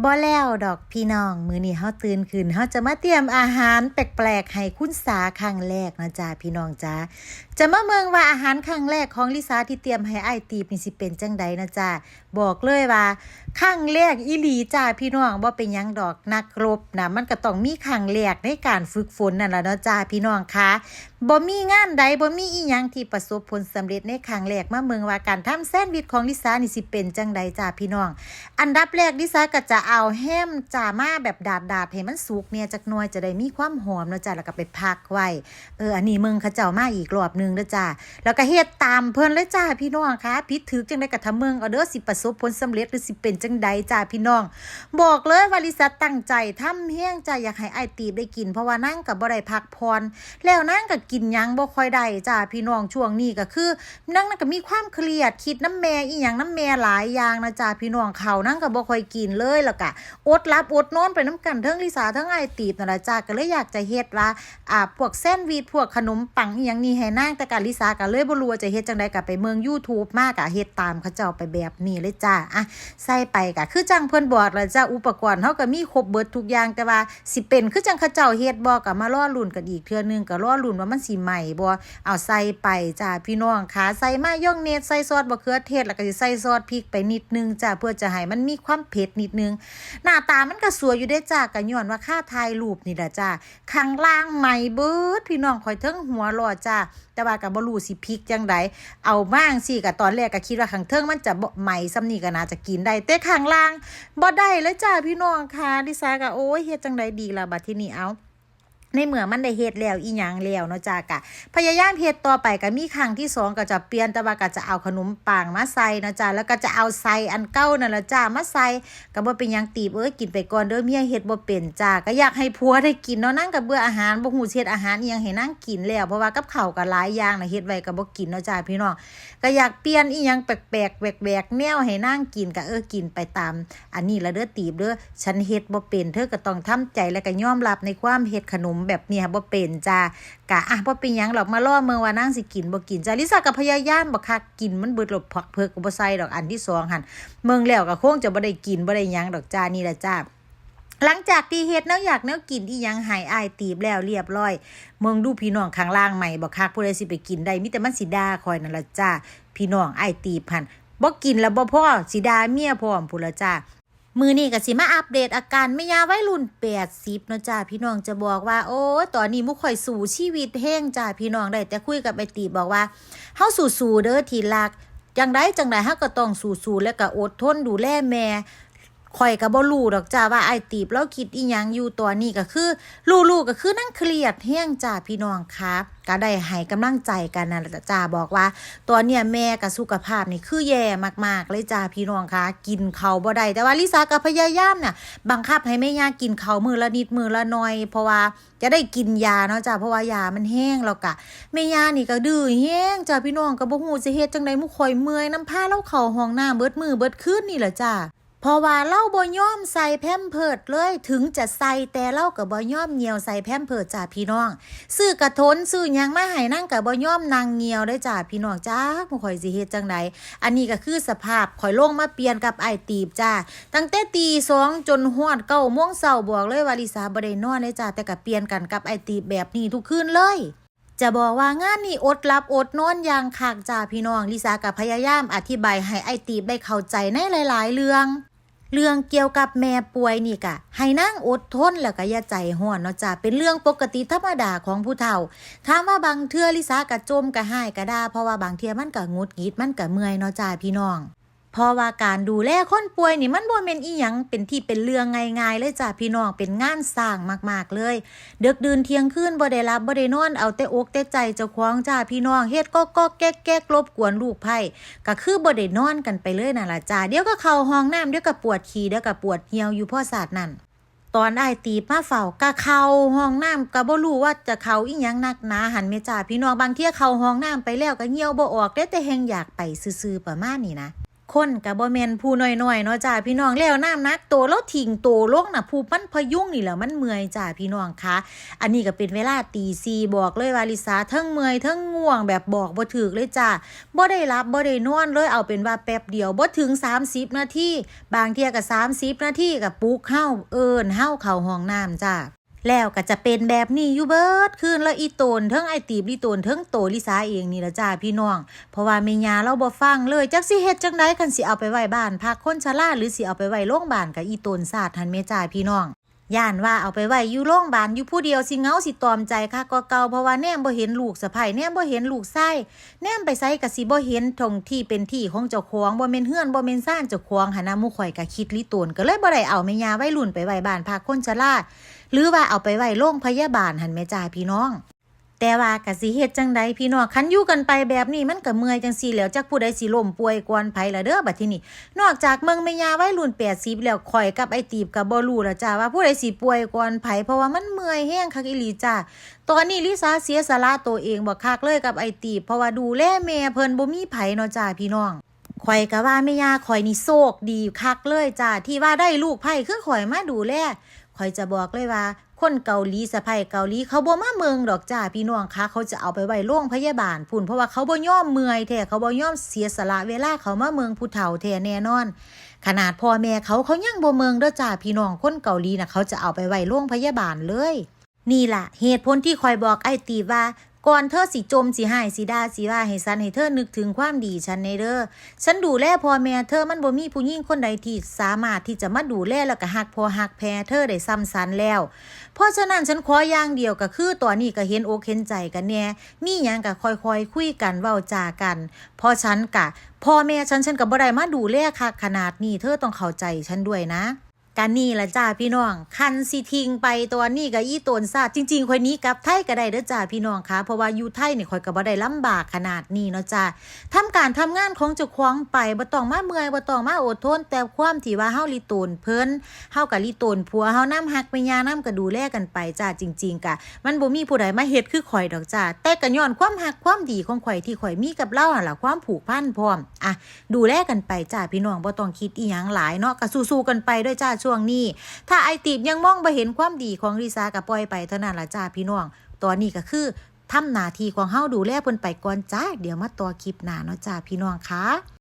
บ่แล้วดอกพี่น้องมื้อนี้เฮาตื่นขึ้นเฮาจะมาเตรียมอาหารแปลกๆให้คุณสาครั้งแรกนะจ๊ะพี่น้องจ้าจะมาเมืองว่าอาหารครั้งแรกของลิซาที่เตรียมให้อ้ายตีบนี่สิเป็นจังใดนะจ๊ะ บอกเลยว่าครั้งแรกอีหลีจ้าพี่น้องบ่เป็นยังดอกนักรบนะมันก็ต้องมีครั้งแรกในการฝึกฝนนั่นล่ะเนาะจ้าพี่น้องคะบ่มีงานใดบ่มีอีหยังที่ประสบผลสำเร็จในครั้งแรกมาเมืองว่าการทำแซนด์วิชของลิซ่านี่สิเป็นจังใดจ้าพี่น้อง อันดับแรกลิซ่าก็จะเอาแฮมจ่ามาแบบดาดดาดให้มันสุกเนี่ยจักหน่อยจะได้มีความหอมเนาะจ้ะแล้วก็ไปพักไว้เอออันนี้เมึงเขาเจ้ามาอีกรอบหนึงเด้อจ้าแล้วก็เฮ็ดตามเพิ่นเลยจ้าพี่น้องคะพิดถือจังได๋ก็ทำเมืองเอาเด้อสิประสบผลสำเร็จหรือสิเป็นจังใดจ้าพี่น้อง บอกเลยว่าลิซ่าตั้งใจทำแห้งจ้าอยากให้ไอายตีบได้กิน เพราะว่านั่งก็บ่ได้พักพรแล้วนั่งก็กินยังบ่ค่อยได้จ้าพี่น้องช่วงนี้ก็คือ นั่งนั่นก็มีความเครียดคิดน้ำแม่อีหยังน้ำแม่หลายอย่างนะจ๊ะพี่น้องเขานั่งก็บ่ค่อยกินเลยแล้วก็อดรับอดนอนไปน้ำกันทั้งลิสาทั้งไอตีบนั่นละจ้าก็เลยอยากจะเฮ็ดว่าอ่าพวกแซนด์วิชพวกขนมปังอีหยังนี่ให้นางแต่การลิสาก็เลยบ่รู้ว่าจะเฮ็ดจังไดก็ไปเมือง YouTube มากะเฮ็ดตามเขาเจ้าไปแบบนี้เลยจ้าอะใส่ไปก็คือจังเพิ่อนบอกแล้วจ้าอุปกรณ์เฮาก็มีครบเบิดทุกอย่างแต่ว่าสิเป็นคือจังเขาเจ้าเฮ็ดบ่ก็มารอลุ้นกันอีกเทื่อนึงก็รอลุ้นว่ามันสิใหม่บ่เอาใส่ไปจ้าพี่น้องค่ะใส่มาย่องเนสใส่ซอสบะเขือเทศแล้วก็สิใส่ซอสพริกไปนิดนึงจ้าเพื่อจะให้มันมีความเผ็ดนิดนึง หน้าตามันก็สวยอยู่ได้จ้าก็ย้อนว่าค่าถ่ายรูปนี่แหละจ้าข้างล่างใหม่เบิดพี่น้องคอยเทิงหัวรอจ้าแต่ว่าก็บ่รู้สิพริกจังไดเอาบ้างสิก็ตอนแรกก็คิดว่าข้างเทิงมันจะใหม่ซ้ำนี่ก็น่าจะกินได้แต่ข้างล่างบ่ได้แล้วจ้าพี่น้องค่ะดิซาก็โอ้ยเฮ็ดจังไดดีล่ะบัดทีนี้เอา ในเมื่อมันได้เฮ็ดแล้วอีหยังแล้วเนาะจ้ากะพยายามเฮ็ดต่อไปก็มีครั้งที่สองก็จะเปลี่ยนแต่ว่าก็จะเอาขนมปังมาใส่นาะจ้าแล้วก็จะเอาใส่อันเก่านั่นละจ้ามาใส่ก็บ่เป็นหยังตีบเอ้ยกินไปก่อนเด้อเมียเฮ็ดบ่เป็นจ้าก็อยากให้ผัวได้กินเนาะนั่งกับเบื่ออาหารบ่ฮู้เฮ็ดอาหารอีหยังให้นั่งกินแล้วเพราะว่ากับข้าวก็หลายอย่างน่ะเฮ็ดไว้ก็บ่กินเนาะจ้าพี่น้องก็อยากเปลี่ยนอีหยังแปลกๆแหวกๆแนวให้นั่งกินก็เออกินไปตาม อันนี้ละเด้อตีบเด้อฉันเฮ็ดบ่เป็นเธอก็ต้องทำใจแล้วก็ยอมรับในความเฮ็ดขนมแบบเนี้ยบ่เป็นจ้ากะอะบ่เป็นหยังหรอกมาล่อเมืองว่านางสิกินบ่กินจ้าลิซ่าก็พยายามบ่คักกินมันเบิดหลบผักเพิกก็บ่ใส่ดอกอันที่สองหั่นเมืองแล้วก็คงจะบ่ได้กินบ่ได้หยังดอกจ้านี่ล่ะจ้าหลังจากที่เฮ็ดแนวอยากแนวกินอีหยังหายอายตีบแล้วเรียบร้อย เมืองดูพี่น้องข้างล่างใหม่บ่คักผู้ใดสิไปกินได้มีแต่มันสิดาคอยนั่นละจ้าพี่น้องอายตีบพันบ่กินแล้วบ่พ่อสิดาเมียพร้อมพุละจ้า มือนี่ก็สิมาอัปเดตอาการไม่ยาไว้รุ่น80เนาะจ้าพี่น้องจะบอกว่า โอ้ตอนนี้มุข่อยสู่ชีวิตแห้งจ้าพี่น้องได้แต่คุยกับไอตีบอกว่าเฮาสู้ๆเด้อทีรักจังไดจังไดเฮาก็ต้องสู้ๆแล้วก็อดทนดูแลแม่ ข่อยก็บ่รู้ดอกจ้าว่าไอ้ตีบแล้วคิดอีหยังอยู่ตอนนี้ก็คือรู้ๆก็คือนั่งเครียดแห้ยงจ้าพี่น้องครับก็ได้ให้กำลังใจกันนะจ้าบอกว่าตอนเนี้ยแม่กับสุขภาพนี่คือแย่มากๆ เลยจ้าพี่น้องคะกินเขาบ่ได้แต่ว่าลิซ่าก็พยายามน่ะบังคับให้แม่ย่ากินเขามือละนิดมือละหน่อย เพราะว่าจะได้กินยาเนาะจ้าเพราะว่ายามันแห้งแล้วกะแม่ย่านี่ก็ดื้อแห้งจ้าพี่น้องก็บ่ฮู้สิเฮ็ดจังได๋มุข่อยเมื่อยน้ำผ้าเล่าเข้าห้องน้ำเบิดมือเบิดคืนนี่แหละจ้า เพราะว่าเล่าบ่ยอมใส่แพมเพิดเลย ถึงจะใส่แต่เล่ากับบ่ยอมเงียวใส่แพมเพิดจ้าพี่น้อง ซื้อกระทนซื้อยังมาให้นั่งกับบ่ยอมนางเงียวได้จ้าพี่น้องจ้าบ่ข่อยสิเฮ็ดจังไดอันนี้ก็คือสภาพข่อยลงมาเปลี่ยนกับไอตีบจ้าตั้งแต่ตีสองจนฮอดเก้าโมงเช้าบอกเลยว่าลิสาบ่ได้นอนเลยจ้าแต่ก็เปลี่ยนกันกับไอตีบแบบนี้ทุกคืนเลยจะบอกว่างานนี้อดหลับอดนอนอย่างคักจ้าพี่น้องลิซากับพยายามอธิบายให้ไอตีบได้เข้าใจในหลาย ๆ เรื่อง เรื่องเกี่ยวกับแม่ป่วยนี่กะให้นั่งอดทนแล้วก็อย่าใจห่อนเนาะจ้าเป็นเรื่องปกติธรรมดาของผู้เฒ่าถามว่าบางเทื่อลิซากะจมกะหายกะดาเพราะว่าบางเทื่อมันกะงุดหงิดมันกะเมื่อยเนาะจ้าพี่น้อง เพราะว่าการดูแลคนป่วยนี่มันบ่แม่นอีหยังเป็นที่เป็นเรื่องง่ายๆเลยจ้ะพี่น้องเป็นงานสร้างมากๆเลยเดึกดื่นเที่ยงคืนบ่ได้รับบ่ได้นอนเอาแต่อกแต่ใจเจ้าของจ้าพี่น้องเฮ็ดก็ก็แก๊กแก๊กรบกวนลูกไผ่ก็คือบ่ได้นอนกันไปเลยนั่นล่ะจ้าเดี๋ยวก็เข้าห้องน้ำเดี๋ยวก็ปวดขี้เดี๋ยวก็ปวดเหี่ยวอยู่พ่อศาสตร์นั่นตอนไอ้ตีมาเฝ้าก็เข้าห้องน้ำก็บ่รู้ว่าจะเข้าอีหยังนักหนาหันแม่จ้าพี่น้องบางเที่ยเข้าห้องน้ำไปแล้วก็เหี่ยวบ่ออกได้แต่แฮงอยากไปซื่อๆประมาณนี้นะ คนกับบ่แมนผู้น้อยๆเนาะจ้าพี่น้องแล้วน้ำนักโตแล้วทิ้งโตลงน่ะผู้มันพยุงนี่แหละมันเมื่อยจ้าพี่น้องคะอันนี้ก็เป็นเวลาตีซีบอกเลยว่าลิสาเทั้งเมื่อยเทั้งง่วงแบบบอกบ่ถึกเลยจ้าบ่ได้รับบ่ได้นอนเลยเอาเป็นว่าแป๊บเดียวบ่ถึง 30 นาทีบางเที่ยก็30 นาทีก็ปลุกเฮาเอิ้นเฮาเข้าห้องน้ำจ้า แล้วก็จะเป็นแบบนี้อยู่เบิดคืนแล้วอีโตนเทิงไอตีบลีโตนเทิงโตลิสาเองนี่ละจ้าพี่น้อง เพราะว่าแม่ยาเราบ่ฟังเลยจักสิเฮ็ดจังไดคันสิเอาไปไว้บ้านพักคนชราหรือสิเอาไปไว้โรงพยาบาลกับอีโตนศาสตร์หันแม่จ้าพี่น้องย่านว่าเอาไปไว้อยู่โรงพยาบาลอยู่ผู้เดียวสิเงาสิตอมใจค่ะก็เก่าเพราะว่าแนมบ่เห็นลูกสะใภ้แนมบ่เห็นลูกไส้แนมไปไสก็สิบ่เห็นทงที่เป็นที่ของเจ้าของบ่แม่นเฮือนบ่แม่นซ่านเจ้าของหันนะมู่ข่อยก็คิดลิโตนก็เลยบ่ได้เอาแม่ยาไว้รุ่นไปไว้บ้านพักคนชรา หรือว่าเอาไปไว้โรงพยาบาลหันแม่จ้าพี่น้อง แต่ว่ากะสิเฮ็ดจังใดพี่น้องคันอยู่กันไปแบบนี้มันก็เมื่อยจังซี่แล้วจักผู้ใดสิล้มป่วยก่อนไผละเด้อบัดทีนี้นอกจากเมืองแม่ยาไวัยรุ่น80แล้วข่อยกับไอ้ตีบก็บ่รู้ละจ้าว่าผู้ใดสิป่วยก่อนไผเพราะว่ามันเมื่อยแฮงคักอีหลีจ้าตอนนี้ลิซ่าเสียสละตัวเองบ่คักเลยกับไอ้ตีบเพราะว่าดูแลแม่เพิ่นบ่มีไผเนาะจ้าพี่น้องข่อยก็ว่าแม่ย่าข่อยนี่โชคดีคักเลยจ้าที่ว่าได้ลูกไผ่คือข่อยมาดูแล คอยจะบอกเลยว่า คนเกาหลีสะพายเกาหลีเขาบ่มาเมืองดอกจ้าพี่น้องคะเขาจะเอาไปไว้โรงพยาบาลพุ่นเพราะว่าเขาบ่ย่อมเมื่อยแท้เขาบ่ย่อมเสียสละเวลาเขามาเมืองผู้เฒ่าแท้แน่นอน ขนาดพ่อแม่เขาเขายังบ่เมืองเด้อจ้าพี่น้องคนเกาหลีน่ะเขาจะเอาไปไว้โรงพยาบาลเลยนี่ล่ะเหตุผลที่คอยบอกไอ้ตีว่า ก่อนเธอสิจมสิหายสิดาสิว่าให้ฉันให้เธอนึกถึงความดีฉันในเด้อฉันดูแลพ่อแม่เธอมันบ่มีผู้หญิงคนใดที่สามารถที่จะมาดูแลแล้วก็หักพอหักแพ้เธอได้ซ้ำซันแล้ว เพราะฉะนั้นฉันขออย่างเดียวก็คือตอนนี้ก็เห็นโอเห็นใจกันแน่มีหยังก็ค่อยๆคุยกันเว้าจากันเพราะฉันกะพ่อแม่ฉันฉันก็บ่ได้มาดูแลคักขนาดนี้เธอต้องเข้าใจฉันด้วยนะ กันนี่ละจ้าพี่น้อง คันสิทิ้งไปตัวนี้กับอีตนซาจริงๆข่อยนี้กับไทยก็ได้เด้อจ้าพี่น้องคะเพราะว่าอยู่ไทยนี่ข่อยก็บ่ได้ลำบากขนาดนี้เนาะจ้าทำการทำงานของเจ้าของไปบ่ต้องมาเมื่อยบ่ต้องมาอดทน แต่ความที่ว่าเฮาลิโตนเพิ่นเฮากับลิโตนผัวเฮานํฮักแม่ย่านํก็ดูแลกันไปจ้าจริง ๆกะ มันบ่มีผู้ใดมาเฮ็ดคือข่อยดอกจ้าแต่ก็ย้อนความฮักความดีของข่อยที่ข่อยมีกับเราหั่นล่ะความผูกพันพร้อมอะดูแลกันไปจ้าพี่น้องบ่ต้องคิดอีหยังหลายเนาะก็สู้ๆกันไปด้วยจ้าช่วงนี้ ถ้าไอติบยังมองไปเห็นความดีของลิซ่ากับปล่อยไปเท่านั้นละจ้าพี่น้องตอนนี้ก็คือทำหน้าที่ของเฮาดูแลเพิ่นไปก่อนจ้า เดี๋ยวมาต่อคลิปหน้าเนาะจ้าพี่น้องคะ